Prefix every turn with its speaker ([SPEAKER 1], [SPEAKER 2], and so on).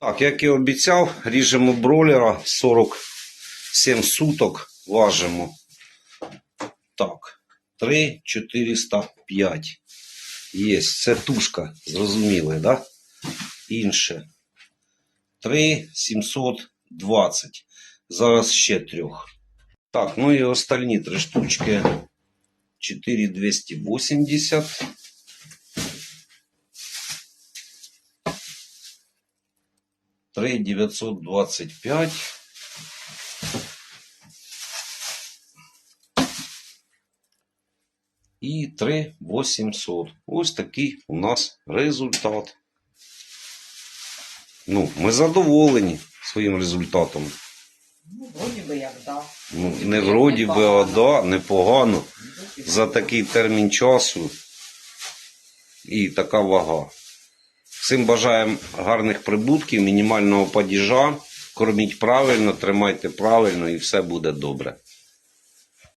[SPEAKER 1] Так, як і обіцяв, ріжемо бройлера 47 суток важимо. Так, 3 405. Є, це тушка, зрозуміли, да? Інше. 3 720. Зараз ще трьох. Так, ну і остальні три штучки. 4 280. Три 925. І 3 800. Ось такий у нас результат. Ну, ми задоволені своїм результатом.
[SPEAKER 2] Ну, вроді би як да.
[SPEAKER 1] Ну, не вроді би, а да, непогано. За такий термін часу і така вага. Всім бажаємо гарних прибутків, мінімального падіжа. Корміть правильно, тримайте правильно і все буде добре.